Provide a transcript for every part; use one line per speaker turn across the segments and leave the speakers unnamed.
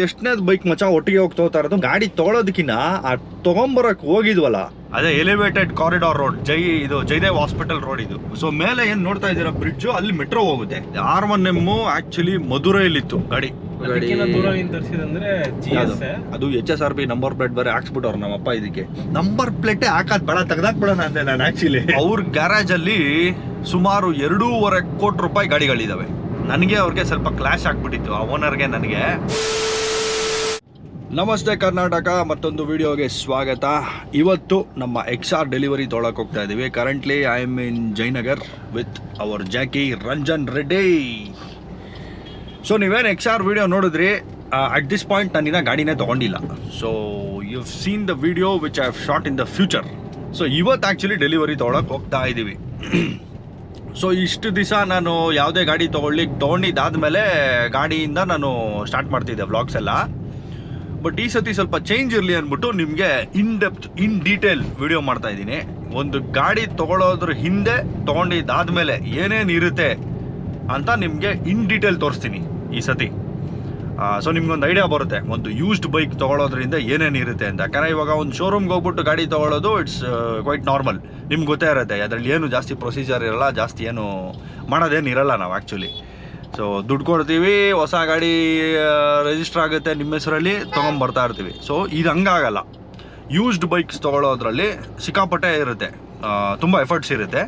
ಎಷ್ಟನೇದ್ bike ಮಚ ಒಟ್ಟಿಗೆ ಹೋಗ್ತಾ ಹೋಗ್ತಾ ಇರೋದು? ಗಾಡಿ ತಗೊಳೋದಕ್ಕಿನ್ನ ಆ ತಗೊಂಬರಕ್ ಹೋಗಿದ್ವಲ್ಲ? ಅದೇ ಎಲಿವೇಟೆಡ್ ಕಾರಿಡಾರ್ ರೋಡ್ ಜೈ ಇದು ಜಯದೇವ್ ಹಾಸ್ಪಿಟಲ್ ರೋಡ್ ಇದು. ಸೊ ಮೇಲೆ ಏನ್ ನೋಡ್ತಾ ಇದೀರಾ ಬ್ರಿಡ್ಜ್ ಅಲ್ಲಿ ಮೆಟ್ರೋ ಹೋಗುತ್ತೆ. ಆರ್ ಒನ್ ಎಂ ಆಕ್ಚುಲಿ ಮಧುರೈಲಿತ್ತು ಗಾಡಿ. ಅದು H S R B number plate ಬೇರೆ ಹಾಕ್ಸ್ಬಿಟ್ಟವ್ರು ನಮ್ಮಪ್ಪ ಇದಕ್ಕೆ. ನಂಬರ್ ಪ್ಲೇಟ್ ಹಾಕದ್ ಬೇಡ ತೆಗ್ದಾಕ್ಬಿಡೋಣ ಅಂದೆ ನಾನು ಆಕ್ಚುಲಿ ಅವ್ರ ಗ್ಯಾರೇಜ್ ಅಲ್ಲಿ ಸುಮಾರು ಎರಡೂವರೆ ಕೋಟಿ ರೂಪಾಯಿ ಗಾಡಿಗಳಿದಾವೆ. ನನಗೆ ಅವ್ರಿಗೆ ಸ್ವಲ್ಪ ಕ್ಲಾಶ್ ಆಗ್ಬಿಟ್ಟಿತ್ತು ಆ ಓನರ್ಗೆ ನನಗೆ. ನಮಸ್ತೆ ಕರ್ನಾಟಕ, ಮತ್ತೊಂದು ವಿಡಿಯೋಗೆ ಸ್ವಾಗತ. ಇವತ್ತು ನಮ್ಮ ಎಕ್ಸ್ ಆರ್ ಡೆಲಿವರಿ ತೊಗೊಳಕ್ಕೆ ಹೋಗ್ತಾ ಇದ್ದೀವಿ currently I'm in Jayanagar with our Jackie Ranjan Reddy so ನೀವೇನು ಎಕ್ಸ್ ಆರ್ ವಿಡಿಯೋ ನೋಡಿದ್ರಿ? ಅಟ್ ದಿಸ್ ಪಾಯಿಂಟ್ ನಾನು ಇನ್ನೂ ಗಾಡಿನೇ ತೊಗೊಂಡಿಲ್ಲ. So you seen the video which I have shot in the future so ಇವತ್ತು actually delivery ತೊಗೊಳಕ್ಕೆ ಹೋಗ್ತಾ ಇದ್ದೀವಿ so ಇಷ್ಟು ದಿವಸ ನಾನು ಯಾವುದೇ ಗಾಡಿ ತೊಗೊಳ್ಲಿಕ್ಕೆ ತೊಗೊಂಡಿದ್ದಾದ್ಮೇಲೆ ಗಾಡಿಯಿಂದ ನಾನು ಸ್ಟಾರ್ಟ್ ಮಾಡ್ತಿದ್ದೆ ವ್ಲಾಗ್ಸ್ ಎಲ್ಲ. ಬಟ್ ಈ ಸತಿ ಸ್ವಲ್ಪ ಚೇಂಜ್ ಇರಲಿ ಅಂದ್ಬಿಟ್ಟು ನಿಮಗೆ in depth in detail video ಮಾಡ್ತಾ ಇದ್ದೀನಿ. ಒಂದು ಗಾಡಿ ತಗೊಳ್ಳೋದ್ರ ಹಿಂದೆ ತೊಗೊಂಡಿದ್ದಾದ್ಮೇಲೆ ಏನೇನು ಇರುತ್ತೆ ಅಂತ ನಿಮಗೆ ಇನ್ ಡೀಟೇಲ್ ತೋರಿಸ್ತೀನಿ ಈ ಸತಿ. ಸೊ ನಿಮ್ಗೊಂದು ಐಡಿಯಾ ಬರುತ್ತೆ. ಒಂದು ಯೂಸ್ಡ್ ಬೈಕ್ ತೊಗೊಳೋದ್ರಿಂದ ಏನೇನು ಇರುತ್ತೆ ಅಂತ. ಯಾಕಂದರೆ ಇವಾಗ ಒಂದು ಶೋರೂಮ್ಗೆ ಹೋಗ್ಬಿಟ್ಟು ಗಾಡಿ ತೊಗೊಳೋದು ಇಟ್ಸ್ ಕ್ವೈಟ್ ನಾರ್ಮಲ್ ನಿಮ್ಗೆ ಗೊತ್ತೇ ಇರುತ್ತೆ. ಅದರಲ್ಲಿ ಏನು ಜಾಸ್ತಿ ಪ್ರೊಸೀಜರ್ ಇರಲ್ಲ, ಜಾಸ್ತಿ ಏನು ಮಾಡೋದೇನು ಇರಲ್ಲ ನಾವು ಆ್ಯಕ್ಚುಲಿ ಸೊ ದುಡ್ಡು ಕೊಡ್ತೀವಿ, ಹೊಸ ಗಾಡಿ ರಿಜಿಸ್ಟರ್ ಆಗುತ್ತೆ ನಿಮ್ಮ ಹೆಸರಲ್ಲಿ ತೊಗೊಂಬರ್ತಾ ಇರ್ತೀವಿ. ಸೊ ಇದು ಹಂಗಾಗಲ್ಲ. ಯೂಸ್ಡ್ ಬೈಕ್ಸ್ ತೊಗೊಳೋದ್ರಲ್ಲಿ ಸಿಕ್ಕಾಪಟ್ಟೆ ಇರುತ್ತೆ. ತುಂಬ ಎಫರ್ಟ್ಸ್ ಇರುತ್ತೆ.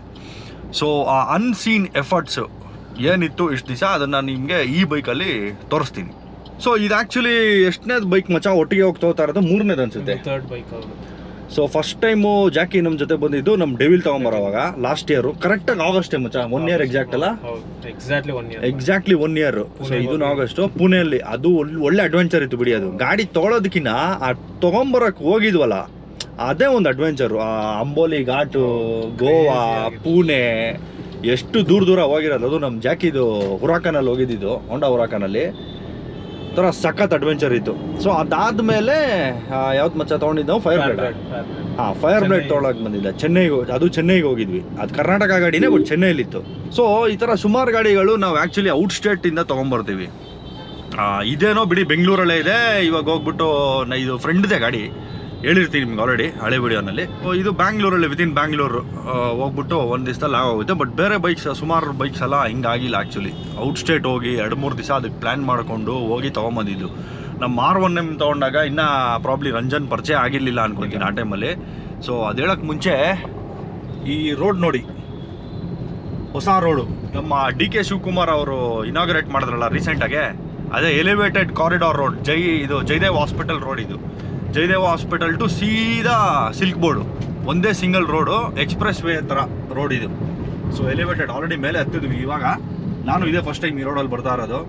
ಸೊ ಆ ಅನ್ಸೀನ್ ಎಫರ್ಟ್ಸು ಏನಿತ್ತು ಇಷ್ಟು ದಿವಸ, ಅದನ್ನು ನಿಮಗೆ ಈ ಬೈಕಲ್ಲಿ ತೋರಿಸ್ತೀನಿ. ಸೊ ಇದು ಆ್ಯಕ್ಚುಲಿ ಎಷ್ಟನೇದು ಬೈಕ್ ಮಚ್ಚ ಒಟ್ಟಿಗೆ ಹೋಗಿ ತೊಗೋತಾ ಇರೋದು? ಮೂರನೇದು ಅನಿಸುತ್ತೆ.
Third bike
so first time Jackie ನಮ್ಮ ಜೊತೆ ಬಂದಿದ್ದು ನಮ್ಮ ಡೆವಿಲ್ ತಗೊಂಬರೋವಾಗ ಲಾಸ್ಟ್ ಇಯರು ಕರೆಕ್ಟಾಗಿ ಆಗಸ್ಟ್ ಮಚ್ಚ? ಒನ್ ಇಯರ್ ಎಕ್ಸಾಕ್ಟ್ ಅಲ್ಲ?
Exactly one year
exactly one year so ಇದು ಆಗಸ್ಟ್ ಪುಣೆಯಲ್ಲಿ. ಅದು ಒಳ್- ಒಳ್ಳೆ ಅಡ್ವೆಂಚರ್ ಇತ್ತು ಬಿಡಿ ಅದು. ಗಾಡಿ ತೊಗೊಳೋದಕ್ಕಿನ್ನ ಆ ತಗೊಂಬರಕ್ ಹೋಗಿದ್ವಲ್ಲ. ಅದೇ ಒಂದು ಅಡ್ವೆಂಚರು ಆ ಅಂಬೋಲಿ ಘಾಟು ಗೋವಾ ಪುಣೆ. ಎಷ್ಟು ದೂರ ದೂರ ಹೋಗಿರೋದು ಅದು ನಮ್ಮ ಜಾಕಿದು ಹುರಾಕನಲ್ಲಿ ಹೋಗಿದ್ದಿದ್ದು ಹೊಂಡಾ ಹುರಾಕನಲ್ಲಿ ಥರ ಸಖತ್ ಅಡ್ವೆಂಚರ್ ಇತ್ತು. ಸೊ ಅದಾದ್ಮೇಲೆ ಯಾವ್ದು ಮಚ್ಚ ತೊಗೊಂಡಿದ್ದು? ಫೈರ್ ಬ್ಲೇಡ್ ಹಾಂ ಫೈರ್ ಬ್ಲೇಡ್. ತೊಗೊಳಕ್ ಬಂದಿದ್ದೆ. ಚೆನ್ನೈಗೆ ಅದು ಚೆನ್ನೈಗೆ ಹೋಗಿದ್ವಿ. ಅದು ಕರ್ನಾಟಕ ಗಾಡಿನೇ ಬಟ್ ಚೆನ್ನೈಲಿತ್ತು. ಸೊ ಈ ಥರ ಸುಮಾರು ಗಾಡಿಗಳು ನಾವು ಆ್ಯಕ್ಚುಲಿ ಔಟ್ ಸ್ಟೇಟಿಂದ ತೊಗೊಂಬರ್ತೀವಿ. ಇದೇನೋ ಬಿಡಿ ಬೆಂಗಳೂರಲ್ಲೇ ಇದೆ. ಇವಾಗ ಹೋಗ್ಬಿಟ್ಟು ಇದು ಫ್ರೆಂಡ್ದೆ ಗಾಡಿ. ಹೇಳಿರ್ತೀನಿ ನಿಮ್ಗೆ ಆಲ್ರೆಡಿ ಹಳೆ ವಿಡಿಯೋನಲ್ಲಿ ಇದು ಬ್ಯಾಂಗ್ಳೂರಲ್ಲಿ ವಿತಿನ್ ಬ್ಯಾಂಗ್ಳೂರು ಹೋಗ್ಬಿಟ್ಟು ಒಂದು ದಿವಸದಲ್ಲಿ ಆಗೋಗುತ್ತೆ. ಬಟ್ ಬೇರೆ ಬೈಕ್ಸ್ ಸುಮಾರು ಬೈಕ್ಸ್ ಎಲ್ಲ ಹಿಂಗಾಗಿಲ್ಲ ಆ್ಯಕ್ಚುಲಿ ಔಟ್ ಸ್ಟೇಟ್ ಹೋಗಿ ಎರಡು ಮೂರು ದಿವಸ ಅದಕ್ಕೆ ಪ್ಲ್ಯಾನ್ ಮಾಡಿಕೊಂಡು ಹೋಗಿ ತೊಗೊಂಬಂದಿದ್ದು. ನಮ್ಮ ಆರ್ ಒನ್ ಎಂ ತೊಗೊಂಡಾಗ ಇನ್ನೂ ಪ್ರಾಬ್ಲಿ ರಂಜನ್ ಪರಿಚಯ ಆಗಿರಲಿಲ್ಲ ಅನ್ಕೊಂತೀನಿ ಆ ಟೈಮಲ್ಲಿ ಸೊ ಅದು ಹೇಳೋಕ್ಕೆ ಮುಂಚೆ ಈ ರೋಡ್ ನೋಡಿ. ಹೊಸ ರೋಡು ನಮ್ಮ ಡಿ ಕೆ ಶಿವಕುಮಾರ್ ಅವರು ಇನಾಗ್ರೇಟ್ ಮಾಡಿದ್ರಲ್ಲ ರೀಸೆಂಟಾಗೆ ಅದೇ ಎಲಿವೇಟೆಡ್ ಕಾರಿಡಾರ್ ರೋಡ್ ಜೈ ಇದು ಜಯದೇವ್ ಹಾಸ್ಪಿಟಲ್ ರೋಡ್ ಇದು. ಜಯದೇವ್ ಹಾಸ್ಪಿಟಲ್ ಟು ಸೀದಾ ಸಿಲ್ಕ್ ಬೋರ್ಡು ಒಂದೇ ಸಿಂಗಲ್ ರೋಡು ಎಕ್ಸ್ಪ್ರೆಸ್ ವೇ ಥರ ರೋಡ್ ಇದು. ಸೊ ಎಲಿವೇಟೆಡ್ ಆಲ್ರೆಡಿ ಮೇಲೆ ಹತ್ತಿದ್ವಿ. ಇವಾಗ ನಾನು ಇದೇ ಫಸ್ಟ್ ಟೈಮ್ ಈ ರೋಡಲ್ಲಿ ಬರ್ತಾ ಇರೋದು.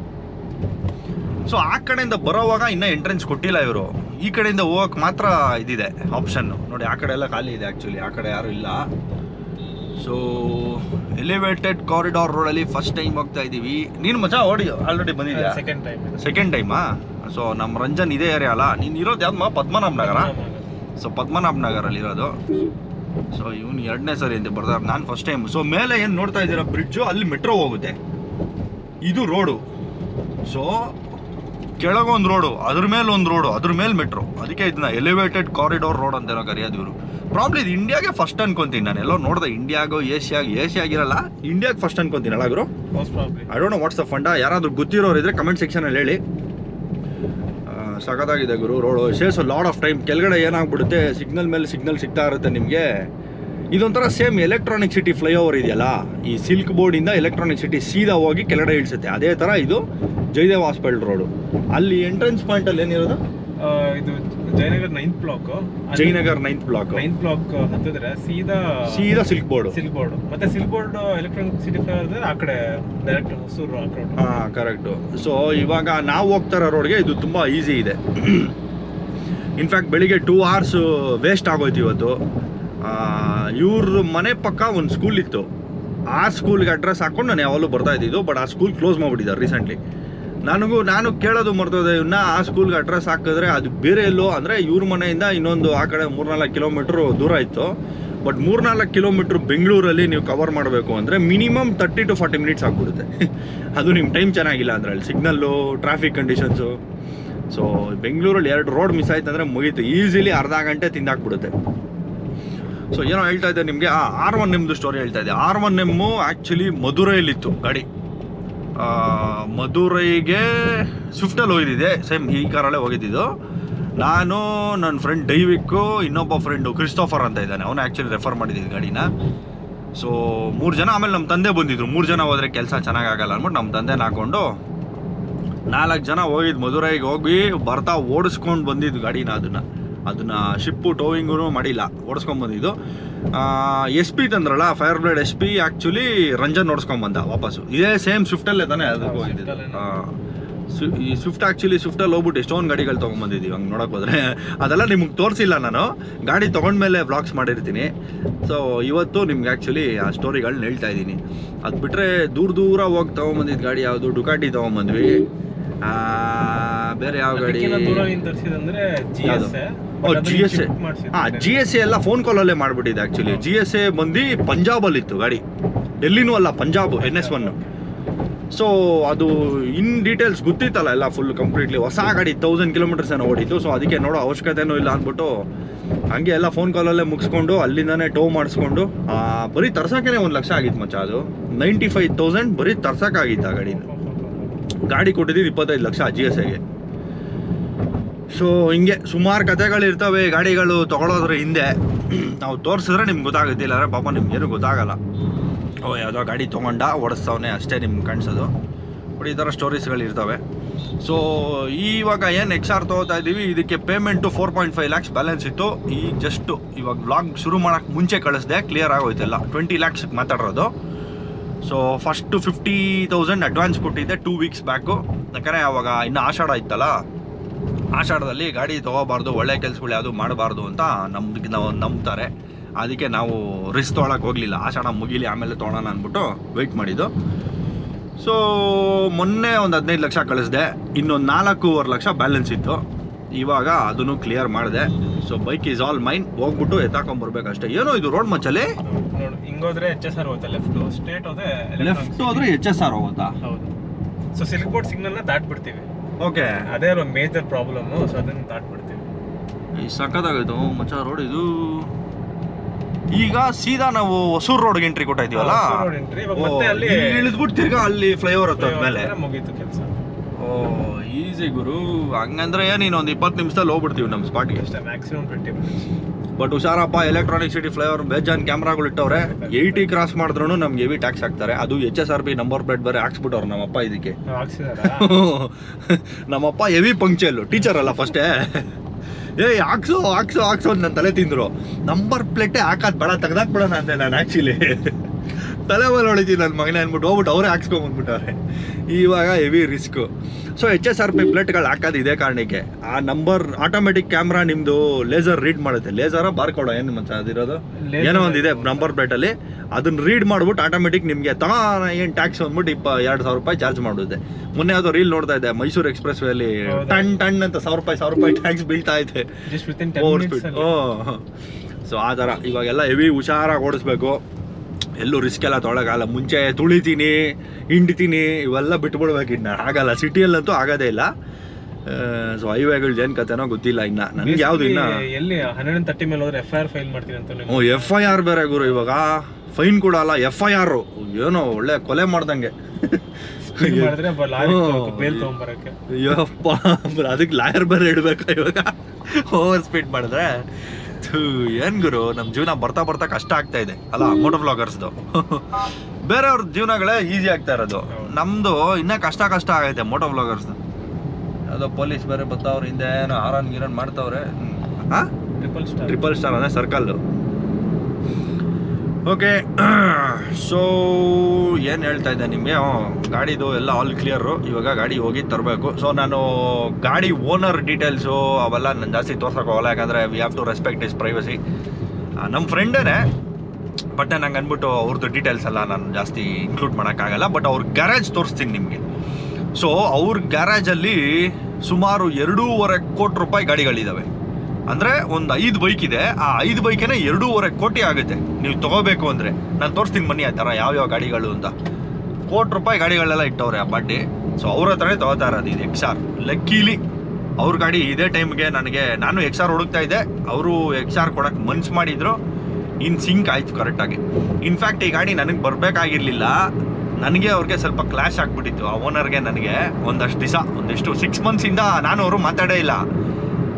ಸೊ ಆ ಕಡೆಯಿಂದ ಬರೋವಾಗ ಇನ್ನೂ ಎಂಟ್ರೆನ್ಸ್ ಕೊಟ್ಟಿಲ್ಲ ಇವರು. ಈ ಕಡೆಯಿಂದ ಹೋಗಕ್ಕೆ ಮಾತ್ರ ಇದಿದೆ ಆಪ್ಷನ್ ನೋಡಿ ಆ ಕಡೆ ಎಲ್ಲ ಖಾಲಿ ಇದೆ ಆ್ಯಕ್ಚುಲಿ ಆ ಕಡೆ ಯಾರು ಇಲ್ಲ. ಸೊ ಎಲಿವೇಟೆಡ್ ಕಾರಿಡಾರ್ ರೋಡಲ್ಲಿ ಫಸ್ಟ್ ಟೈಮ್ ಹೋಗ್ತಾ ಇದ್ದೀವಿ ನೀನು ಮಜಾ ಓಡಿ. ಆಲ್ರೆಡಿ ಬಂದಿದ್ಯಾ?
ಸೆಕೆಂಡ್ ಟೈಮ್
ಸೆಕೆಂಡ್ ಟೈಮಾ ಸೊ ನಮ್ಮ ರಂಜನ್ ಇದೇ ಏರಿಯಾ ಅಲ್ಲ. ನೀನು ಇರೋದು ಯಾವ್ದು ಪದ್ಮನಾಭ ನಗರ? ಸೊ ಪದ್ಮನಾಭ ನಗರಲ್ಲಿ ಇರೋದು. ಸೊ ಇವನು ಎರಡನೇ ಸರಿ ಅಂತ ಬರ್ತಾರೆ ನಾನು ಫಸ್ಟ್ ಟೈಮ್ ಸೊ ಮೇಲೆ ಏನು ನೋಡ್ತಾ ಇದ್ದೀರಾ? ಬ್ರಿಡ್ಜು ಅಲ್ಲಿ ಮೆಟ್ರೋ ಹೋಗುತ್ತೆ. ಇದು ರೋಡು ಸೊ ಕೆಳಗೊಂದು ರೋಡು ಅದ್ರ ಮೇಲೆ ಒಂದು ರೋಡು ಅದ್ರ ಮೇಲೆ ಮೆಟ್ರೋ ಅದಕ್ಕೆ ಇದನ್ನ ಎಲಿವೇಟೆಡ್ ಕಾರಿಡಾರ್ ರೋಡ್ ಅಂತ ಏನೋ ಕರೆಯೋದು ಇವರು. ಪ್ರಾಬ್ಲಿ ಇದು ಇಂಡಿಯಾಗೆ ಫಸ್ಟ್ ಅನ್ಕೊಂತೀನಿ ನಾನು. ಎಲ್ಲೋ ನೋಡಿದೆ ಇಂಡಿಯಾಗೋ ಏಷ್ಯಾಗ ಏಷ್ಯಾಗಿರಲ್ಲ ಇಂಡಿಯಾಗೆ ಫಸ್ಟ್ ಅನ್ಕೊಂತೀನಿ ಅಲ್ಲ ಗುರು? I don't know what's the fund ಯಾರಾದರೂ ಗೊತ್ತಿರೋರು ಇದ್ರೆ ಕಮೆಂಟ್ ಸೆಕ್ಷನಲ್ಲಿ ಹೇಳಿ. ಸಖತ್ತಾಗಿದೆ ಗುರು. Road saves lot of time ಕೆಳಗಡೆ ಏನಾಗ್ಬಿಡುತ್ತೆ? ಸಿಗ್ನಲ್ ಮೇಲೆ ಸಿಗ್ನಲ್ ಸಿಗ್ತಾ ಇರುತ್ತೆ ನಿಮಗೆ. ಇದೊಂಥರ ಸೇಮ್ ಎಲೆಕ್ಟ್ರಾನಿಕ್ ಸಿಟಿ ಫ್ಲೈಓವರ್ ಇದೆಯಲ್ಲ? ಈ ಸಿಲ್ಕ್ ಬೋರ್ಡಿಂದ ಎಲೆಕ್ಟ್ರಾನಿಕ್ ಸಿಟಿ ಸೀದಾ ಹೋಗಿ ಕೆಳಗಡೆ ಇಳಿಸುತ್ತೆ. ಅದೇ ಥರ ಇದು ಜಯದೇವ್ ಹಾಸ್ಪಿಟಲ್ ರೋಡು ಅಲ್ಲಿ ಎಂಟ್ರೆನ್ಸ್ ಪಾಯಿಂಟಲ್ಲಿ ಏನಿರೋದು?
Jayanagar ninth block
Jayanagar ninth block
ninth block ಹತ್ತಿದ್ರೆ ಸೀದಾ
ಸೀದಾ ಸಿಲ್ಕ್ ಬೋರ್ಡ್
ಸಿಲ್ಕ್ ಬೋರ್ಡ್ ಮತ್ತೆ ಸಿಲ್ಕ್ ಬೋರ್ಡ್ ಎಲೆಕ್ಟ್ರಾನಿಕ್ ಸಿಟಿ ಆ ಕಡೆ ಡೈರೆಕ್ಟ್ ಹೊಸೂರು ಆ
ಹಾ ಕರೆಕ್ಟ್ ಸೊ ಇವಾಗ ನಾವು ಹೋಗ್ತಾ ಇರೋ ರೋಡ್ಗೆ ಇದು ತುಂಬಾ ಈಸಿ ಇದೆ. ಇನ್ಫ್ಯಾಕ್ಟ್ ಬೆಳಿಗ್ಗೆ ಟೂ ಅವರ್ಸ್ ವೇಸ್ಟ್ ಆಗೋಯ್ತು ಇವತ್ತು. ಇವ್ರ ಮನೆ ಪಕ್ಕ ಒಂದು ಸ್ಕೂಲ್ ಇತ್ತು. ಆ ಸ್ಕೂಲ್ಗೆ ಅಡ್ರೆಸ್ ಹಾಕೊಂಡು ನಾನು ಯಾವಾಗಲೂ ಬರ್ತಾ ಇದ್ದಿದ್ದು ಬಟ್ ಆ ಸ್ಕೂಲ್ ಕ್ಲೋಸ್ ಮಾಡಿಬಿಟ್ಟಿದ್ದಾರೆ ರೀಸೆಂಟ್ಲಿ ನನಗೂ ನಾನು ಕೇಳೋದು ಮರ್ತದೆ ಇವನ್ನ ಆ ಸ್ಕೂಲ್ಗೆ ಅಡ್ರೆಸ್ ಹಾಕಿದ್ರೆ ಅದು ಬೇರೆ ಎಲ್ಲೋ ಅಂದರೆ ಇವ್ರ ಮನೆಯಿಂದ ಇನ್ನೊಂದು ಆ ಕಡೆ ಮೂರ್ನಾಲ್ಕು ಕಿಲೋಮೀಟ್ರು ದೂರ ಇತ್ತು. ಬಟ್ ಮೂರ್ನಾಲ್ಕು ಕಿಲೋಮೀಟ್ರ್ ಬೆಂಗಳೂರಲ್ಲಿ ನೀವು ಕವರ್ ಮಾಡಬೇಕು ಅಂದರೆ minimum thirty to forty minutes ಆಗ್ಬಿಡುತ್ತೆ. ಅದು ನಿಮ್ಮ ಟೈಮ್ ಚೆನ್ನಾಗಿಲ್ಲ ಅಂದರೆ ಅಲ್ಲಿ ಸಿಗ್ನಲ್ಲು ಟ್ರಾಫಿಕ್ ಕಂಡೀಷನ್ಸು ಸೊ ಬೆಂಗಳೂರಲ್ಲಿ ಎರಡು ರೋಡ್ ಮಿಸ್ ಆಯ್ತು ಅಂದರೆ ಮುಗೀತು. ಈಸಿಲಿ ಅರ್ಧ ಗಂಟೆ ತಿಂದಾಕ್ಬಿಡುತ್ತೆ. ಸೊ ಏನೋ ಹೇಳ್ತಾ ಇದ್ದೆ ನಿಮಗೆ? ಆ ಆರ್ ಒನ್ ಎಮ್ದು ಸ್ಟೋರಿ ಹೇಳ್ತಾ ಇದ್ದೆ. ಆರ್ ಒನ್ ಎಮ್ಮು ಆ್ಯಕ್ಚುಲಿ ಮಧುರೈಲಿತ್ತು ಗಾಡಿ. ಮಧುರೈಗೆ ಸ್ವಿಫ್ಟಲ್ಲಿ ಹೋಗಿದ್ದಿದೆ ಸೇಮ್ ಈ ಕಾರಲ್ಲೇ ಹೋಗಿದ್ದಿದ್ದು. ನಾನು ನನ್ನ ಫ್ರೆಂಡ್ ಡೈವಿಕ್ಕು, ಇನ್ನೊಬ್ಬ ಫ್ರೆಂಡು ಕ್ರಿಸ್ಟೋಫರ್ ಅಂತ ಇದ್ದಾನೆ. ಅವನು ಆ್ಯಕ್ಚುಲಿ ರೆಫರ್ ಮಾಡಿದ್ದಿದ್ದು ಗಾಡಿನ. ಸೊ ಮೂರು ಜನ, ಆಮೇಲೆ ನಮ್ಮ ತಂದೆ ಬಂದಿದ್ರು. ಮೂರು ಜನ ಹೋದರೆ ಕೆಲಸ ಚೆನ್ನಾಗಾಗಲ್ಲ ಅಂದ್ಬಿಟ್ಟು ನಮ್ಮ ತಂದೆನ ಹಾಕೊಂಡು ನಾಲ್ಕು ಜನ ಹೋಗಿದ್ದು ಮಧುರೈಗೆ ಹೋಗಿ ಬರ್ತಾ ಓಡಿಸ್ಕೊಂಡು ಬಂದಿದ್ದು ಗಾಡಿನ ಅದನ್ನು. ಅದನ್ನು ಶಿಪ್ಪು ಟೋವಿಂಗೂ ಮಾಡಿಲ್ಲ ಓಡಿಸ್ಕೊಂಬಂದಿದ್ದು. S P ತಂದ್ರಲ್ಲ fire blade S P actually Ranjan ಓಡಿಸ್ಕೊಂಬಂದ ವಾಪಸ್ಸು. ಇದೇ ಸೇಮ್ ಸ್ವಿಫ್ಟಲ್ಲೇ ತಾನೇ ಅದಕ್ಕೆ ಹೋಗಿದ್ದು. ಈ ಸ್ವಿಫ್ಟ್ ಆ್ಯಕ್ಚುಲಿ ಸ್ವಿಫ್ಟಲ್ಲಿ ಹೋಗ್ಬಿಟ್ಟು ಸ್ಟೋನ್ ಗಾಡಿಗಳು ತೊಗೊಂಬಂದಿದ್ದೀವಿ ಹಂಗೆ ನೋಡೋಕೆ ಹೋದ್ರೆ. ಅದೆಲ್ಲ ನಿಮ್ಗೆ ತೋರಿಸಿಲ್ಲ ನಾನು. ಗಾಡಿ ತೊಗೊಂಡ್ಮೇಲೆ ವ್ಲಾಗ್ಸ್ ಮಾಡಿರ್ತೀನಿ. ಸೊ ಇವತ್ತು ನಿಮ್ಗೆ ಆ್ಯಕ್ಚುಲಿ ಆ ಸ್ಟೋರಿಗಳನ್ನ ಹೇಳ್ತಾ ಇದ್ದೀನಿ. ಅದು ಬಿಟ್ಟರೆ ದೂರ ದೂರ ಹೋಗಿ ತೊಗೊಂಬಂದಿದ್ದು ಗಾಡಿ ಯಾವುದು? ಡುಕಾಟಿ ತೊಗೊಂಬಂದ್ವಿ. ಬೇರೆ ಯಾವ ಗಾಡಿ?
ಜಿ? ಎಸ್
ಎ ಹಾಂ ಜಿ ಎಸ್ ಎ ಎಲ್ಲ ಫೋನ್ ಕಾಲಲ್ಲೇ ಮಾಡಿಬಿಟ್ಟಿದೆ ಆ್ಯಕ್ಚುಲಿ ಜಿ ಎಸ್ ಎ ಬಂದು ಇತ್ತು ಗಾಡಿ. ಡೆಲ್ಲಿನೂ ಅಲ್ಲ Punjab N S one so ಅದು ಇನ್ ಡೀಟೇಲ್ಸ್ ಗೊತ್ತಿತ್ತಲ್ಲ ಎಲ್ಲ ಫುಲ್ ಕಂಪ್ಲೀಟ್ಲಿ ಹೊಸ ಗಾಡಿ ತೌಸಂಡ್ ಕಿಲೋಮೀಟರ್ಸ್ ಏನೋ ಓಡಿತ್ತು. ಸೊ ಅದಕ್ಕೆ ನೋಡೋ ಅವಶ್ಯಕತೆನೂ ಇಲ್ಲ ಅಂದ್ಬಿಟ್ಟು ಹಂಗೆ ಎಲ್ಲ ಫೋನ್ ಕಾಲಲ್ಲೇ ಮುಗಿಸ್ಕೊಂಡು ಅಲ್ಲಿಂದನೇ ಟೋ ಮಾಡಿಸ್ಕೊಂಡು ಬರೀ ತರ್ಸಕ್ಕೇ ಒಂದು ಲಕ್ಷ ಆಗಿತ್ತು ಮಚ್ಚ ಅದು. ನೈಂಟಿ ಫೈವ್ ತೌಸಂಡ್ ಬರೀ ತರ್ಸೋಕ್ಕಾಗಿತ್ತು ಆ ಗಾಡಿನ. ಗಾಡಿ ಕೊಟ್ಟಿದ್ದೀವಿ ಇಪ್ಪತ್ತೈದು ಲಕ್ಷ ಜಿ ಎಸ್ ಐಗೆ ಸೊ ಹಿಂಗೆ ಸುಮಾರು ಕತೆಗಳು ಇರ್ತವೆ ಗಾಡಿಗಳು ತೊಗೊಳೋದ್ರ ಹಿಂದೆ. ನಾವು ತೋರಿಸಿದ್ರೆ ನಿಮ್ಗೆ ಗೊತ್ತಾಗುತ್ತೆ, ಇಲ್ಲಾಂದ್ರೆ ಪಾಪ ನಿಮ್ಗೇನು ಗೊತ್ತಾಗಲ್ಲ. ಓ, ಯಾವುದೋ ಗಾಡಿ ತೊಗೊಂಡ ಓಡಿಸ್ತವನೆ ಅಷ್ಟೇ ನಿಮ್ಗೆ ಕಾಣಿಸೋದು. ಬಟ್ ಈ ಥರ ಸ್ಟೋರೀಸ್ಗಳು ಇರ್ತವೆ ಸೊ ಇವಾಗ ಏನು ಎಕ್ಸ್ ಆರ್ ತೊಗೋತಾ ಇದ್ದೀವಿ ಇದಕ್ಕೆ payment four point five lakhs balance ಇತ್ತು. ಈಗ ಜಸ್ಟ್ ಇವಾಗ ಬ್ಲಾಗ್ ಶುರು ಮಾಡೋಕ್ಕೆ ಮುಂಚೆ ಕಳಿಸ್ದೆ ಕ್ಲಿಯರ್ ಆಗೋಯ್ತಿಲ್ಲ. ಟ್ವೆಂಟಿ ಲ್ಯಾಕ್ಸ್ಗೆ ಮಾತಾಡಿರೋದು. So first fifty thousand advance ಕೊಟ್ಟಿದ್ದೆ ಟೂ ವೀಕ್ಸ್ ಬ್ಯಾಕು ಯಾಕಂದರೆ ಅವಾಗ ಇನ್ನು ಆಷಾಢ ಇತ್ತಲ್ಲ, ಆಷಾಢದಲ್ಲಿ ಗಾಡಿ ತೊಗೋಬಾರ್ದು, ಒಳ್ಳೆ ಕೆಲಸಗಳು ಯಾವುದು ಮಾಡಬಾರ್ದು ಅಂತ ನಮ್ಗೆ ನಾವು ನಂಬ್ತಾರೆ. ಅದಕ್ಕೆ ನಾವು ರಿಸ್ಕ್ ತೊಗೊಳಕ್ಕೆ ಹೋಗಲಿಲ್ಲ. ಆಷಾಢ ಮುಗಿಲಿ, ಆಮೇಲೆ ತೊಗೊಳೋಣ ಅಂದ್ಬಿಟ್ಟು ವೆಯ್ಟ್ ಮಾಡಿದ್ದು. ಸೊ ಮೊನ್ನೆ ಒಂದು ಹದಿನೈದು ಲಕ್ಷ ಕಳಿಸ್ದೆ. ಇನ್ನೊಂದು ನಾಲ್ಕೂವರೆ ಲಕ್ಷ ಬ್ಯಾಲೆನ್ಸ್ ಇತ್ತು. ಇವಾಗ ಅದನ್ನು ಕ್ಲಿಯರ್ ಮಾಡಿದೆ. So bike is all mine ಹೋಗ್ಬಿಟ್ಟು ಎತ್ತಾಕೊಂಬರ್ಬೇಕಷ್ಟೇ ಏನೋ ಇದು ರೋಡ್ ಮಚ್ಚಲ್ಲಿ
ನೋಡು ಹಿಂಗೋದ್ರೆ ಎಚ್ ಎಸ್ ಆರ್ ಹೋಗುತ್ತೆ ಲೆಫ್ಟ್ ಸ್ಟ್ರೇಟ್ ಹೋದ್ರೆ
ಲೆಫ್ಟ್ ಹೋದ್ರೆ ಎಚ್ ಎಸ್ ಆರ್ ಹೋಗುತ್ತಾ?
ಹೌದು. ಸೊ ಸಿಲ್ಕ್ ಬೋರ್ಡ್ ಸಿಗ್ನಲ್ನ ದಾಟ್ಬಿಡ್ತೀವಿ.
ಓಕೆ
ಅದೇ ಮೇಜರ್ ಪ್ರಾಬ್ಲಮ್ ಸೊ ಅದನ್ನ ದಾಟ್ಬಿಡ್ತೀವಿ.
ಈ ಸಖತ್ತಾಗೋಯ್ತು ಮಚ್ಚ ರೋಡ್ ಇದು. ಈಗ ಸೀದಾ ನಾವು ಹೊಸೂರು ರೋಡ್ಗೆ ಎಂಟ್ರಿ
ಮತ್ತೆ ಅಲ್ಲಿ-
ಇಳಿದ್ಬಿಟ್ಟು ತಿರ್ಗಾ ಅಲ್ಲಿ ಫ್ಲೈಓವರ್ ಹತ್ತದ ಮೇಲೆ
ಮುಗೀತು ಕೆಲಸ.
ಓ ಈಸಿ ಗುರು. ಹಂಗಂದ್ರೆ ನೀನು ಒಂದು ಇಪ್ಪತ್ತು ನಿಮಿಷದಲ್ಲಿ ಹೋಗ್ಬಿಡ್ತೀವಿ ನಮ್ಮ ಸ್ಪಾಟ್ಗೆ
ಅಷ್ಟೇ ಮ್ಯಾಕ್ಸಿಮಮ್ ಟ್ವೆಂಟಿ
ಬಟ್ ಹುಷಾರಪ್ಪ ಎಲೆಕ್ಟ್ರಾನಿಕ್ ಸಿಟಿ ಫ್ಲೈಓವರ್ ಬೇಜಾನ್ ಕ್ಯಾಮ್ರಾಗಳು ಇಟ್ಟವ್ರೆ ಏಯ್ಟಿ ಕ್ರಾಸ್ ಮಾಡಿದ್ರು ನಮ್ಗೆ ಹೆವಿ ಟ್ಯಾಕ್ಸ್ ಹಾಕ್ತಾರೆ. ಅದು H S R B number plate ಬೇರೆ ಹಾಕ್ಸ್ಬಿಟ್ಟವ್ರು ನಮ್ಮಪ್ಪ ಇದಕ್ಕೆ. ನಮ್ಮಪ್ಪ ಹೆವಿ ಪಂಕ್ಚಲ್ ಟೀಚರ್ ಅಲ್ಲ ಫಸ್ಟೇ ಏ. ಹಾಕ್ಸು ಹಾಕ್ಸು ಹಾಕ್ಸು ಅಂತ ನನ್ನ ತಲೆ ತಿಂದರು. ನಂಬರ್ ಪ್ಲೇಟೇ ಹಾಕೋದು ಬೇಡ ತೆಗ್ದಾಕ್ಬಿಡೋಣ ಅಂದೆ ನಾನು ಆ್ಯಕ್ಚುಲಿ ತಲೆ ಮೇಲೆ ಹೊಳಿತೀನಿ ನನ್ನ ಮಗನೇ ಅಂದ್ಬಿಟ್ಟು ಹೋಗ್ಬಿಟ್ಟು ಅವರೇ ಹಾಕ್ಸ್ಕೊಂಬಂದ್ಬಿಟ್ಟವ್ರೆ ಇವಾಗ heavy risk. So H S R P ಪ್ಲೇಟ್ಗಳು ಹಾಕೋದು ಇದೇ ಕಾರಣಕ್ಕೆ. ಆ ನಂಬರ್ ಆಟೋಮೆಟಿಕ್ ಕ್ಯಾಮ್ರಾ ನಿಮ್ದು ಲೇಸರ್ ರೀಡ್ ಮಾಡುತ್ತೆ. ಲೇಸರ ಬಾರ್ಕೊಡೋ ಏನು ಮತ್ತೆ ಅದಿರೋದು? ಏನೋ ಒಂದಿದೆ ನಂಬರ್ ಪ್ಲೇಟಲ್ಲಿ ಅದನ್ನ ರೀಡ್ ಮಾಡ್ಬಿಟ್ಟು ಆಟೋಮೆಟಿಕ್ ನಿಮಗೆ ತಾನ ಏನು ಟ್ಯಾಕ್ಸ್ ಬಂದ್ಬಿಟ್ಟು ಇಪ್ಪ ಎರಡು ಸಾವಿರ ರೂಪಾಯಿ ಚಾರ್ಜ್ ಮಾಡುತ್ತೆ. ಮೊನ್ನೆ ಯಾವುದೋ ರೀಲ್ ನೋಡ್ತಾ ಇದ್ದೆ ಮೈಸೂರು ಎಕ್ಸ್ಪ್ರೆಸ್ ವೇಲಿ? ಟನ್ ಟನ್ ಅಂತ ಸಾವಿರ ರೂಪಾಯಿ ಸಾವಿರ ರೂಪಾಯಿ ಟ್ಯಾಕ್ಸ್ ಬೀಳ್ತಾ ಐತೆ ಓವರ್ ಸ್ಪೀಡ್ ಸೊ ಆ ಥರ. ಇವಾಗೆಲ್ಲ ಹೆವಿ ಹುಷಾರಾಗಿ ಓಡಿಸ್ಬೇಕು. ಎಲ್ಲೂ ರಿಸ್ಕ್ ಎಲ್ಲ ತೊಳಗಾಲ ಮುಂಚೆ ತುಳಿತೀನಿ ಹಿಂಡ್ತೀನಿ ಇವೆಲ್ಲ ಬಿಟ್ಬಿಡ್ಬೇಕು ಇನ್ನು ಆಗಲ್ಲ. ಸಿಟಿಯಲ್ಲಂತೂ ಆಗೋದೇ ಇಲ್ಲ. ಸೊ ಹೈವೇಗಳು ಏನು ಕತೆನೋ ಗೊತ್ತಿಲ್ಲ ಇನ್ನ. ನನಗೆ ಯಾವ್ದು ಇನ್ನ?
ಎಲ್ಲಿ? ಹನ್ನೆರಡು ತರ್ಟಿ ಮೇಲೆ ಹೋದ್ರೆ ಎಫ್ ಐ ಆರ್ ಫೈಲ್ ಮಾಡ್ತೀನಿ ಅಂತ
ಓ ಎಫ್ ಐ ಆರ್ ಬೇರೆ ಗುರು ಇವಾಗ. ಫೈನ್ ಕೂಡ ಅಲ್ಲ. ಎಫ್ ಐ ಆರ್ ಏನೋ ಒಳ್ಳೆ ಕೊಲೆ ಮಾಡ್ದಂಗೆ. ಅದಕ್ಕೆ ಲಾಯರ್ ಬೇರೆ ಇಡ್ಬೇಕಾ ಇವಾಗ. ಓವರ್ ಸ್ಪೀಡ್ ಮಾಡಿದ್ರೆ. ಥೂ, ಏನ್ ಗುರು ನಮ್ಮ ಜೀವನ ಬರ್ತಾ ಬರ್ತಾ ಕಷ್ಟ ಆಗ್ತಾ ಇದೆ. ಅಲ್ಲ ಮೋಟೋ ಬ್ಲಾಗರ್ಸ್ದು ಬೇರೆಯವ್ರ ಜೀವನಗಳೇ ಈಸಿ ಆಗ್ತಾ ಇರೋದು. ನಮ್ದು ಇನ್ನ ಕಷ್ಟ ಕಷ್ಟ ಆಗೈತೆ ಮೋಟೋ ಬ್ಲಾಗರ್ಸ್ ಯಾವುದೋ ಪೊಲೀಸ್ ಬೇರೆ ಬರ್ತಾವ್ರೆ ಹಿಂದೆ ಏನೋ ಆರನ್ ಗಿರನ್ ಮಾಡ್ತಾವ್ರೆ. ಹಾ
ಟ್ರಿಪಲ್ ಸ್ಟಾರ್
ಟ್ರಿಪಲ್ ಸ್ಟಾರ್ ಅಂದರೆ ಸರ್ಕಲ್ ಓಕೆ ಸೊ ಏನು ಹೇಳ್ತಾ ಇದ್ದೆ ನಿಮಗೆ? ಗಾಡಿದು ಎಲ್ಲ ಆಲ್ ಕ್ಲಿಯರು ಇವಾಗ ಗಾಡಿ ಹೋಗಿ ತರಬೇಕು. ಸೊ ನಾನು ಗಾಡಿ ಓನರ್ ಡೀಟೇಲ್ಸು ಅವೆಲ್ಲ ನಾನು ಜಾಸ್ತಿ ತೋರ್ಸೋಕೆ ಹೋಗಲ್ಲ. ಯಾಕಂದರೆ we have to respect his privacy ನಮ್ಮ ಫ್ರೆಂಡೇ ಬಟ್ ನಂಗೆ ಅಂದ್ಬಿಟ್ಟು ಅವ್ರದ್ದು ಡೀಟೇಲ್ಸ್ ಎಲ್ಲ ನಾನು ಜಾಸ್ತಿ ಇನ್ಕ್ಲೂಡ್ ಮಾಡೋಕ್ಕಾಗಲ್ಲ. ಬಟ್ ಅವ್ರ ಗ್ಯಾರೇಜ್ ತೋರಿಸ್ತೀನಿ ನಿಮಗೆ. ಸೊ ಅವ್ರ ಗ್ಯಾರೇಜಲ್ಲಿ ಸುಮಾರು ಎರಡೂವರೆ ಕೋಟಿ ರೂಪಾಯಿ ಗಾಡಿಗಳಿದ್ದಾವೆ ಅಂದರೆ ಒಂದು ಐದು ಬೈಕ್ ಇದೆ. ಆ ಐದು ಬೈಕೇನೆ ಎರಡೂವರೆ ಕೋಟಿ ಆಗುತ್ತೆ. ನೀವು ತಗೋಬೇಕು ಅಂದರೆ. ನಾನು ತೋರಿಸ್ತೀನಿ ಬನ್ನಿ ಆ ಥರ ಯಾವ್ಯಾವ ಗಾಡಿಗಳು ಅಂತ. ಕೋಟಿ ರೂಪಾಯಿ ಗಾಡಿಗಳೆಲ್ಲ ಇಟ್ಟವ್ರೆ ಆ ಬಡ್ಡಿ. ಸೊ ಅವ್ರ ಹತ್ರನೇ ತಗೋತಾ ಇರೋದು ಇದು ಎಕ್ಸ್ ಆರ್ ಲಕ್ಕೀಲಿ, ಅವ್ರ ಗಾಡಿ ಇದೇ ಟೈಮ್ಗೆ ನನಗೆ, ನಾನು ಎಕ್ಸ್ ಆರ್ ಹುಡುಕ್ತಾ ಇದ್ದೆ. ಅವರು ಎಕ್ಸ್ ಆರ್ ಕೊಡಕ್ಕೆ ಮನ್ಸು ಮಾಡಿದ್ರು. ಇನ್ ಸಿಂಕ್ ಆಯ್ತು ಕರೆಕ್ಟಾಗಿ ಇನ್ಫ್ಯಾಕ್ಟ್ ಈ ಗಾಡಿ ನನಗೆ ಬರಬೇಕಾಗಿರಲಿಲ್ಲ. ನನಗೆ ಅವ್ರಿಗೆ ಸ್ವಲ್ಪ ಕ್ಲಾಶ್ ಆಗ್ಬಿಟ್ಟಿತ್ತು. ಆ ಓನರ್ಗೆ ನನಗೆ ಒಂದಷ್ಟು ದಿವಸ ಒಂದಿಷ್ಟು ಸಿಕ್ಸ್ ಮಂತ್ಸಿಂದ ನಾನು ಅವರು ಮಾತಾಡೇ ಇಲ್ಲ.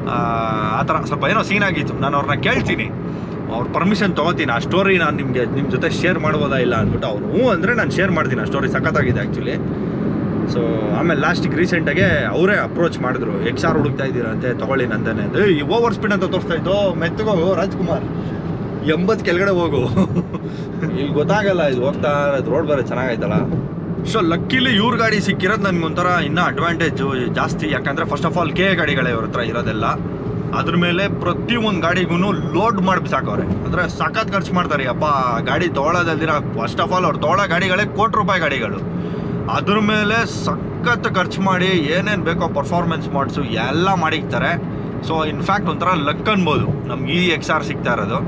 ಆ ಥರ ಸ್ವಲ್ಪ ಏನೋ ಸೀನ್ ಆಗಿತ್ತು. ನಾನು ಅವ್ರನ್ನ ಕೇಳ್ತೀನಿ. ಅವ್ರ ಪರ್ಮಿಷನ್ ತೊಗೋತೀನಿ. ಆ ಸ್ಟೋರಿ ನಾನು ನಿಮಗೆ ನಿಮ್ಮ ಜೊತೆ ಶೇರ್ ಮಾಡ್ಬೋದಾ ಇಲ್ಲ ಅಂದ್ಬಿಟ್ಟು ಅವ್ರು ಹ್ಞೂ ಅಂದರೆ ನಾನು ಶೇರ್ ಮಾಡ್ತೀನಿ. ಆ ಸ್ಟೋರಿ ಸಖತ್ತಾಗಿದೆ ಆ್ಯಕ್ಚುಲಿ ಸೊ ಆಮೇಲೆ ಲಾಸ್ಟಿಗೆ ರೀಸೆಂಟಾಗೆ ಅವರೇ ಅಪ್ರೋಚ್ ಮಾಡಿದ್ರು. ಎಕ್ಸ್ ಆರ್ ಹುಡುಕ್ತಾ ಇದ್ದೀರಂತೆ ತಗೊಳ್ಳಿ ನಂದೇನೆ ಅಂತ. ಈ ಓವರ್ ಸ್ಪೀಡ್ ಅಂತ ತೋರಿಸ್ತಾ ಇದ್ದು? ಮೆತ್ತಗೋ ರಾಜ್ಕುಮಾರ್. ಎಂಬತ್ತು ಕೆಳಗಡೆ ಹೋಗು. ಇಲ್ಲಿ ಗೊತ್ತಾಗಲ್ಲ ಇದು ಹೋಗ್ತಾ ರೋಡ್ ಬೇರೆ ಚೆನ್ನಾಗೈತಲ್ಲ. ಸೊ ಲಕ್ಕಿಲಿ ಇವ್ರ ಗಾಡಿ ಸಿಕ್ಕಿರೋದು ನನಗೊಂಥರ ಇನ್ನೂ ಅಡ್ವಾಂಟೇಜು ಜಾಸ್ತಿ. ಯಾಕಂದರೆ ಫಸ್ಟ್ ಆಫ್ ಆಲ್ ಕೆ ಗಾಡಿಗಳೇ ಇವ್ರ ಹತ್ರ ಇರೋದೆಲ್ಲ. ಅದ್ರ ಮೇಲೆ ಪ್ರತಿಯೊಂದು ಗಾಡಿಗೂ ಲೋಡ್ ಮಾಡಿ ಸಾಕವ್ರೆ ಅಂದರೆ ಸಖತ್ ಖರ್ಚು ಮಾಡ್ತಾರೆ. ಅಪ್ಪ ಗಾಡಿ ತೊಗೊಳೋದಲ್ದಿರ ಫಸ್ಟ್ ಆಫ್ ಆಲ್ ಅವ್ರು ತೊಗೊಳೋ ಗಾಡಿಗಳೇ ಕೋಟಿ ರೂಪಾಯಿ ಗಾಡಿಗಳು. ಅದ್ರ ಮೇಲೆ ಸಖತ್ ಖರ್ಚು ಮಾಡಿ ಏನೇನು ಬೇಕೋ ಪರ್ಫಾರ್ಮೆನ್ಸ್ ಮಾಡಿಸು, ಎಲ್ಲ ಮಾಡಿಕ್ತಾರೆ. ಸೊ ಇನ್ಫ್ಯಾಕ್ಟ್ ಒಂಥರ ಲಕ್ ಅನ್ಬೋದು. ನಮ್ಗೆ ಈ ಎಕ್ಸ್ ಆರ್ ಸಿಗ್ತಾ ಇರೋದು.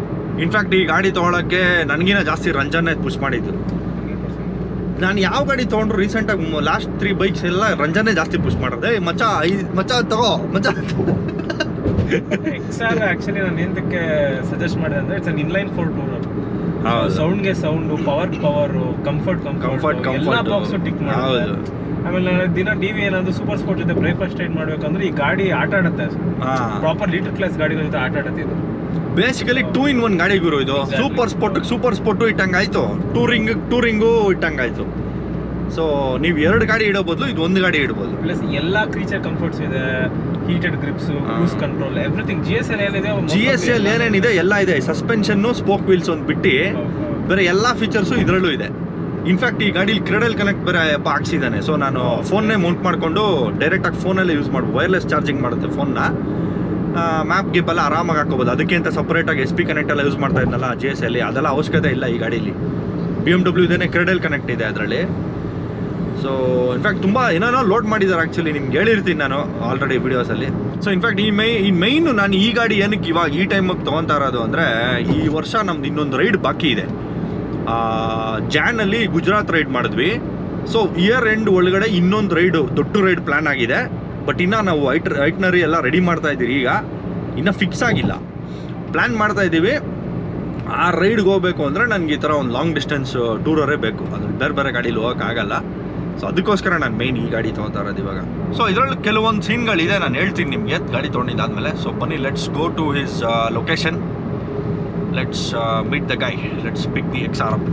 ಇನ್ಫ್ಯಾಕ್ಟ್ ಈ ಗಾಡಿ ತೊಗೊಳಕ್ಕೆ ನನಗಿನ ಜಾಸ್ತಿ ರಂಜನ್ನೇ ಪುಷ್ ಮಾಡಿದ್ದು. ನಾನು ಯಾವ ಗಾಡಿ ತೊಗೊಂಡ್ರು ರೀಸೆಂಟಾಗಿ ಲಾಸ್ಟ್ ತ್ರೀ ಬೈಕ್ಸ್ ಎಲ್ಲ ರಂಜನೆ ಜಾಸ್ತಿ ಪುಷ್ ಮಾಡೋದು. ಮಚ್ಚ ಐ ಮಚ್ಚ ತಗೋ ಮಚ್ಚ.
ಎಕ್ಸ್ ಆರ್ ಆಕ್ಚುಲಿ ನಾನು ಏನಕ್ಕೆ ಸಜೆಸ್ಟ್ ಮಾಡಿದೆ ಅಂದ್ರೆ it's an inline four tour
sound
ಸೌಂಡ್ಗೆ sound power power comfort
comfort
comfort ಎಲ್ಲ ಬಾಕ್ಸ್ ಟಿಕ್
ಹೌದು.
ಆಮೇಲೆ ದಿನ ಡಿ ವಿ ಏನಾದ್ರು ಸೂಪರ್ ಸ್ಪೋರ್ಟ್ ಜೊತೆ ಬ್ರೇಕ್ಫಾಸ್ಟ್ ರೈಡ್ ಮಾಡ್ಬೇಕಂದ್ರೆ ಈ ಗಾಡಿ ಆಟ ಆಡುತ್ತೆ. ಪ್ರಾಪರ್ ಲೀಟರ್ ಕ್ಲಾಸ್ ಗಾಡಿಗಳ ಜೊತೆ ಆಟ ಆಡುತ್ತೆ ಇದು.
ಬೇಸಿಕಲಿ ಟೂ ಇನ್ ಒನ್ ಗಾಡಿ ಗುರು ಇದು. ಸೂಪರ್ ಸ್ಪೋರ್ಟ್ ಸೂಪರ್ ಸ್ಪೋರ್ಟು ಇಟ್ಟಂಗಾಯ್ತು. ಟೂರಿಂಗ್ ಟೂರಿಂಗು ಇಟ್ಟಂಗಾಯ್ತು. ಸೊ ನೀವು ಎರಡು ಗಾಡಿ ಇಡೋ ಬದಲು ಇದು ಒಂದು ಗಾಡಿ ಇಡ್ಬೋದು.
ಪ್ಲಸ್ ಎಲ್ಲ ಕ್ರೀಚರ್ ಕಂಫರ್ಟ್ಸ್ ಇದೆ. Heated grips. Cruise control everything G S L ಏನಿದೆ
ಜಿ ಎಸ್ ಎಲ್ ಏನೇನಿದೆ ಎಲ್ಲ ಇದೆ. ಸಸ್ಪೆನ್ಷನ್ನು ಸ್ಪೋಕ್ ವೀಲ್ಸ್ ಒಂದು ಬಿಟ್ಟು. ಬೇರೆ ಎಲ್ಲ ಫೀಚರ್ಸು ಇದರಲ್ಲೂ ಇದೆ. ಇನ್ಫ್ಯಾಕ್ಟ್ ಈ ಗಾಡಿಲಿ ಕ್ರೆಡಲ್ ಕನೆಕ್ಟ್ ಬೇರೆ ಅಪ್ಪ ಹಾಕ್ಸಿದ್ದಾನೆ ಸೊ ನಾನು ಫೋನ್ನೇ ಮೌಂಟ್ ಮಾಡಿಕೊಂಡು ಡೈರೆಕ್ಟಾಗಿ ಫೋನಲ್ಲೇ ಯೂಸ್ ಮಾಡ್ಬೋದು. ವೈರ್ಲೆಸ್ ಚಾರ್ಜಿಂಗ್ ಮಾಡುತ್ತೆ ಫೋನ್ನ ಮ್ಯಾಪ್ ಗಿಪ್ ಎಲ್ಲ ಆರಾಮಾಗಿ ಹಾಕೋಬೋದು ಅದಕ್ಕೆ ಅಂತ ಸಪ್ರೇಟಾಗಿ ಎಸ್ ಪಿ ಕನೆಕ್ಟ್ ಎಲ್ಲ ಯೂಸ್ ಮಾಡ್ತಾ ಇದ್ನಲ್ಲ ಜೆ ಎಸ್ ಅಲ್ಲಿ. ಅದೆಲ್ಲ ಅವಶ್ಯಕತೆ ಇಲ್ಲ ಈ ಗಾಡೀಲಿ. ಬಿ ಎಂ ಡಬ್ಲ್ಯೂ ಇದೇನೆ ಕ್ರೆಡಲ್ ಕನೆಕ್ಟ್ ಇದೆ ಅದರಲ್ಲಿ. ಸೊ ಇನ್ಫ್ಯಾಕ್ಟ್ ತುಂಬ ಏನೇನೋ ಲೋಡ್ ಮಾಡಿದ್ದಾರೆ ಆ್ಯಕ್ಚುಲಿ ನಿಮ್ಗೆ ಹೇಳಿರ್ತೀನಿ ನಾನು ಆಲ್ರೆಡಿ ವಿಡಿಯೋಸಲ್ಲಿ ಸೊ ಇನ್ಫ್ಯಾಕ್ಟ್ ಈ ಮೈ ಈ ಮೈನು ನಾನು ಈ ಗಾಡಿ ಏನಕ್ಕೆ ಇವಾಗ ಈ ಟೈಮಿಗೆ ತೊಗೊತಾ ಇರೋದು ಅಂದರೆ, ಈ ವರ್ಷ ನಮ್ದು ಇನ್ನೊಂದು ರೈಡ್ ಬಾಕಿ ಇದೆ. ಜಾನಲ್ಲಿ ಗುಜರಾತ್ ರೈಡ್ ಮಾಡಿದ್ವಿ. ಸೊ ಇಯರ್ ಎಂಡ್ ಒಳಗಡೆ ಇನ್ನೊಂದು ರೈಡು ದೊಡ್ಡ ರೈಡ್ ಪ್ಲ್ಯಾನ್ ಆಗಿದೆ. ಬಟ್ ಇನ್ನು ನಾವು ಐಟ್ ಐಟ್ನರಿ ಎಲ್ಲ ರೆಡಿ ಮಾಡ್ತಾ ಇದ್ದೀರಿ. ಈಗ ಇನ್ನೂ ಫಿಕ್ಸ್ ಆಗಿಲ್ಲ. ಪ್ಲ್ಯಾನ್ ಮಾಡ್ತಾ ಇದ್ದೀವಿ. ಆ ರೈಡ್ಗೆ ಹೋಗ್ಬೇಕು ಅಂದರೆ ನನಗೆ ಈ ಥರ ಒಂದು ಲಾಂಗ್ ಡಿಸ್ಟೆನ್ಸ್ ಟೂರರೇ ಬೇಕು. ಅದು ಬೇರೆ ಬೇರೆ ಗಾಡೀಲಿ ಹೋಗೋಕ್ಕಾಗಲ್ಲ ಸೊ ಅದಕ್ಕೋಸ್ಕರ ನಾನು ಮೇಯ್ನ್ ಈ ಗಾಡಿ ತೊಗೊತಾ ಇರೋದು ಇವಾಗ. ಸೊ ಇದರಲ್ಲಿ ಕೆಲವೊಂದು ಸೀನ್ಗಳಿದೆ ನಾನು ಹೇಳ್ತೀನಿ ನಿಮಗೆ. ಗಾಡಿ ತೊಗೊಂಡಿದ್ದಾದ್ಮೇಲೆ. ಸೊ ಬನ್ನಿ let's go to his location let's meet the guy let's pick the X R up